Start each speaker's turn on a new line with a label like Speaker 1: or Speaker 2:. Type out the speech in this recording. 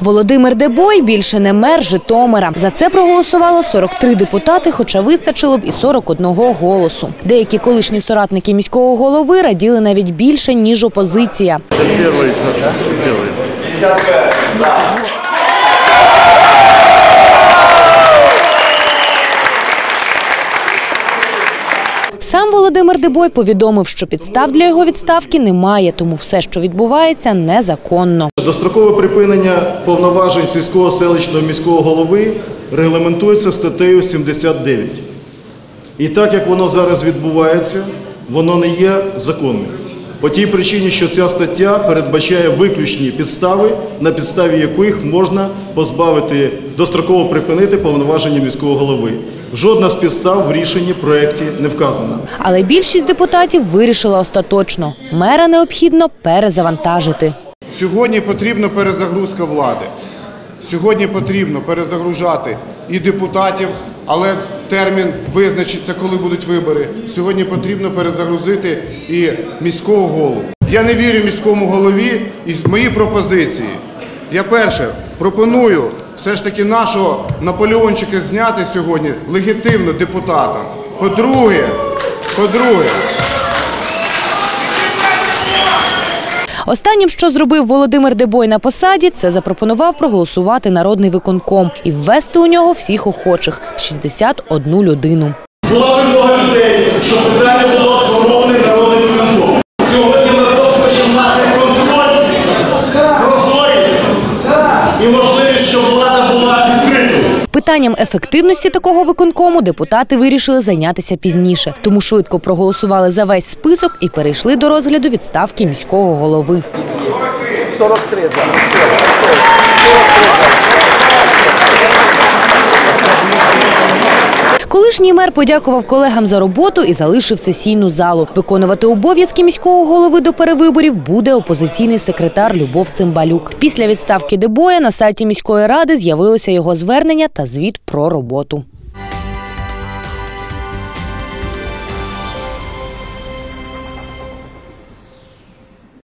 Speaker 1: Володимир Дебой більше не мер Житомира. За це проголосувало 43 депутати, хоча вистачило б і 41 голосу. Деякі колишні соратники міського голови раділи навіть більше, ніж опозиція.
Speaker 2: Первый, первый.
Speaker 1: Сам Володимир Дебой повідомив, що підстав для його відставки немає, тому все, що відбувається, незаконно.
Speaker 3: Дострокове припинення повноважень сільського селищного міського голови регламентується статтею 79. І так як воно зараз відбувається, воно не є законним. По тій причині, що ця стаття передбачає виключні підстави, на підставі яких можна позбавити достроково припинити повноваження міського голови. Жодна з підстав в рішенні проєкті не вказана.
Speaker 1: Але більшість депутатів вирішила остаточно – мера необхідно перезавантажити.
Speaker 4: Сьогодні потрібна перезагрузка влади. Сьогодні потрібно перезагружати і депутатів, але термін визначиться, коли будуть вибори. Сьогодні потрібно перезагрузити і міського голову. Я не вірю міському голові і мої пропозиції. Я перше пропоную все ж таки нашого Наполеончика зняти сьогодні легітимно депутатам. По-друге, по-друге.
Speaker 1: Останнім, що зробив Володимир Дебой на посаді, це запропонував проголосувати народний виконком і ввести у нього всіх охочих – 61 людину.
Speaker 3: Була вимога людей, щоб питання було сформоване народним виконком. Сьогодні народ хоче мати контроль, прозорість і можливість, щоб влада.
Speaker 1: Питанням ефективності такого виконкому депутати вирішили зайнятися пізніше, тому швидко проголосували за весь список і перейшли до розгляду відставки міського голови.
Speaker 2: 43 за.
Speaker 1: Колишній мер подякував колегам за роботу і залишив сесійну залу. Виконувати обов'язки міського голови до перевиборів буде опозиційний секретар Любов Цимбалюк. Після відставки Дебоя на сайті міської ради з'явилося його звернення та звіт про роботу.